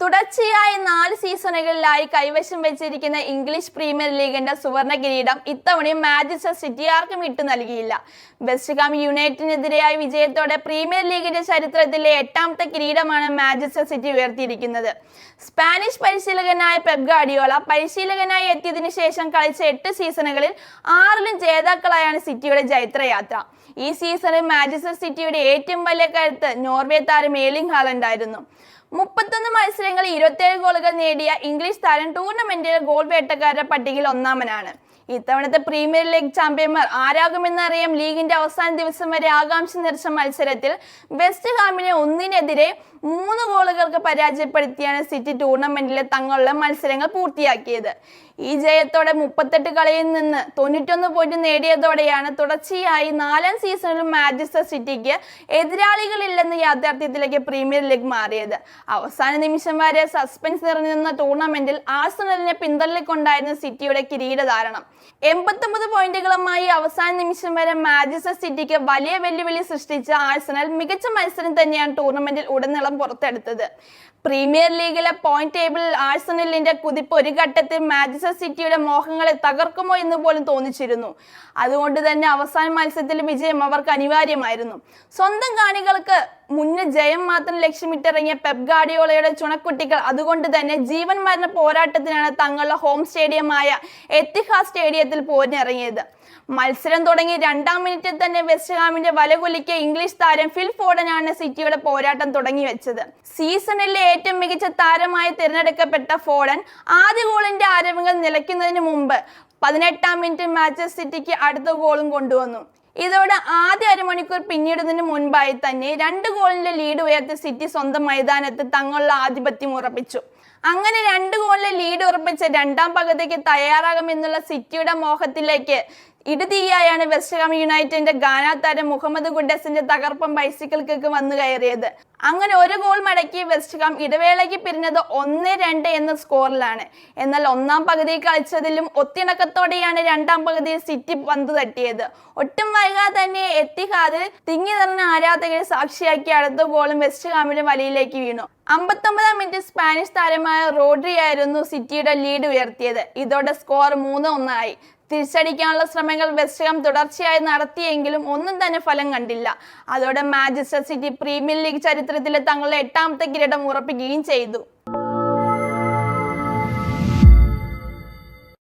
തുടർച്ചയായ നാല് സീസണുകളിലായി കൈവശം വെച്ചിരിക്കുന്ന ഇംഗ്ലീഷ് പ്രീമിയർ ലീഗിന്റെ സുവർണ കിരീടം ഇത്തവണയും മാഞ്ചസ്റ്റർ സിറ്റി ആർക്കും വിട്ടു നൽകിയില്ല. വെസ്റ്റ്ഹാം യുണൈറ്റിനെതിരായ വിജയത്തോടെ പ്രീമിയർ ലീഗിന്റെ ചരിത്രത്തിലെ എട്ടാമത്തെ കിരീടമാണ് മാഞ്ചസ്റ്റർ സിറ്റി ഉയർത്തിയിരിക്കുന്നത്. സ്പാനിഷ് പരിശീലകനായ പെപ് ഗാഡിയോള പരിശീലകനായി എത്തിയതിനു ശേഷം കളിച്ച എട്ട് സീസണുകളിൽ ആറിലും ജേതാക്കളായാണ് സിറ്റിയുടെ ചരിത്രയാത്ര. ഈ സീസണിൽ മാഞ്ചസ്റ്റർ സിറ്റിയുടെ ഏറ്റവും വലിയ കരുത്ത് നോർവേ താരം ഏലിംഗ് ഹാലൻഡ് ആയിരുന്നു മുപ്പത്തൊന്ന് മത്സരങ്ങളിൽ ഇരുപത്തിയേഴ് ഗോളുകൾ നേടിയ ഇംഗ്ലീഷ് താരം ടൂർണമെന്റിലെ ഗോൾ വേട്ടക്കാരുടെ പട്ടികയിൽ ഒന്നാമനാണ്. ഇത്തവണത്തെ പ്രീമിയർ ലീഗ് ചാമ്പ്യന്മാർ ആരാകുമെന്നറിയാം ലീഗിന്റെ അവസാന ദിവസം വരെ ആകാംക്ഷ നിറച്ച മത്സരത്തിൽ വെസ്റ്റ് ഹാമിനെ ഒന്നിനെതിരെ മൂന്ന് ഗോളുകൾക്ക് പരാജയപ്പെടുത്തിയാണ് സിറ്റി ടൂർണമെന്റിലെ തങ്ങളുടെ മത്സരങ്ങൾ പൂർത്തിയാക്കിയത്. ഈ ജയത്തോടെ മുപ്പത്തെട്ട് കളിയിൽ നിന്ന് തൊണ്ണൂറ്റൊന്ന് പോയിന്റ് നേടിയതോടെയാണ് തുടർച്ചയായി നാലാം സീസണിലും മാഞ്ചസ്റ്റർ സിറ്റിക്ക് എതിരാളികളില്ലെന്ന് യാഥാർത്ഥ്യത്തിലേക്ക് പ്രീമിയർ ലീഗ് മാറിയത്. അവസാന നിമിഷം വരെ സസ്പെൻസ് നിറഞ്ഞിരുന്ന ടൂർണമെന്റിൽ ആഴ്സണലിനെ പിന്തള്ളിക്കൊണ്ടായിരുന്നു സിറ്റിയുടെ കിരീടധാരണം എൺപത്തൊമ്പത് പോയിന്റുകളുമായി അവസാന നിമിഷം വരെ മാഞ്ചസ്റ്റർ സിറ്റിക്ക് വലിയ വെല്ലുവിളി സൃഷ്ടിച്ച ആഴ്സണൽ മികച്ച മത്സരം തന്നെയാണ് ടൂർണമെന്റിൽ ഉടനീളം പുറത്തെടുത്തത്. പ്രീമിയർ ലീഗിലെ പോയിന്റ് ടേബിളിൽ ആഴ്സണലിന്റെ കുതിപ്പ് ഒരു ഘട്ടത്തിൽ മാഞ്ചസ്റ്റർ സിറ്റിയുടെ മോഹങ്ങളെ തകർക്കുമോ എന്ന് പോലും തോന്നിച്ചിരുന്നു. അതുകൊണ്ട് തന്നെ അവസാന മത്സരത്തിൽ വിജയം അവർക്ക് അനിവാര്യമായിരുന്നു. സ്വന്തം കാണികൾക്ക് മുന്നിൽ ജയം മാത്രം ലക്ഷ്യമിട്ടിറങ്ങിയ പെപ് ഗാഡിയോളയുടെ ചുണക്കുട്ടികൾ അതുകൊണ്ട് തന്നെ ജീവൻ മരണ പോരാട്ടത്തിനാണ് തങ്ങളുടെ ഹോം സ്റ്റേഡിയമായ എത്തിഹാ സ്റ്റേഡിയത്തിൽ പോരിനിറങ്ങിയത്. മത്സരം തുടങ്ങി രണ്ടാം മിനിറ്റിൽ തന്നെ വെസ്റ്റ് ഹാമിന്റെ വലകുലിക്ക് ഇംഗ്ലീഷ് താരം ഫിൽ ഫോർഡനാണ് സിറ്റിയുടെ പോരാട്ടം തുടങ്ങി വെച്ചത്. സീസണിലെ ഏറ്റവും മികച്ച താരമായി തിരഞ്ഞെടുക്കപ്പെട്ട ഫോഡൻ ആദ്യ ഗോളിന്റെ ആരവങ്ങൾ നിലയ്ക്കുന്നതിന് മുമ്പ് പതിനെട്ടാം മിനിറ്റ് മാഞ്ചസ്റ്റർ സിറ്റിക്ക് അടുത്ത ഗോളും കൊണ്ടുവന്നു. ഇതോടെ ആദ്യ അരമണിക്കൂർ പിന്നിടുന്നതിന് മുൻപായി തന്നെ രണ്ട് ഗോളിന്റെ ലീഡ് ഉയർത്തി സിറ്റി സ്വന്തം മൈതാനത്ത് തങ്ങളുടെ ആധിപത്യം ഉറപ്പിച്ചു. അങ്ങനെ രണ്ട് ഗോളിലെ ലീഡ് ഉറപ്പിച്ച് രണ്ടാം പകുതിക്ക് തയ്യാറാകുമെന്നുള്ള സിറ്റിയുടെ മോഹത്തിലേക്ക് ഇടുതീയായാണ് വെസ്റ്റ് ഹാം യുണൈറ്റഡിന്റെ ഗാനാ താരം മുഹമ്മദ് ഗുഡസിന്റെ തകർപ്പൻ ബൈസിക്കിൾ കിക്ക് വന്നു കയറിയത്. അങ്ങനെ ഒരു ഗോൾ മടക്കി വെസ്റ്റ് ഹാം ഇടവേളയ്ക്ക് പിരിഞ്ഞത് ഒന്ന് രണ്ട് എന്ന സ്കോറിലാണ്. എന്നാൽ ഒന്നാം പകുതി കളിച്ചതിലും ഒത്തിണക്കത്തോടെയാണ് രണ്ടാം പകുതിയിൽ സിറ്റി പന്ത് തട്ടിയത്. ഒട്ടും വൈകാതെ തന്നെ എത്തിഹാദിൽ തിങ്ങി നിറഞ്ഞ ആരാധകരെ സാക്ഷിയാക്കി അടുത്ത ഗോളും വെസ്റ്റ് ഹാമിന്റെ വലയിലേക്ക് വീണു. അമ്പത്തൊമ്പതാം മിനിറ്റ് സ്പാനിഷ് താരമായ റോഡ്രി ആയിരുന്നു സിറ്റിയുടെ ലീഡ് ഉയർത്തിയത്. ഇതോടെ സ്കോർ മൂന്ന് ഒന്നായി. തിരിച്ചടിക്കാനുള്ള ശ്രമങ്ങൾ വെസ്റ്റ് ഹാം തുടർച്ചയായി നടത്തിയെങ്കിലും ഒന്നും തന്നെ ഫലം കണ്ടില്ല. അതോടെ മാഞ്ചസ്റ്റർ സിറ്റി പ്രീമിയർ ലീഗ് ചരിത്രത്തിലെ തങ്ങളുടെ എട്ടാമത്തെ കിരീടം ഉറപ്പിക്കുകയും ചെയ്തു.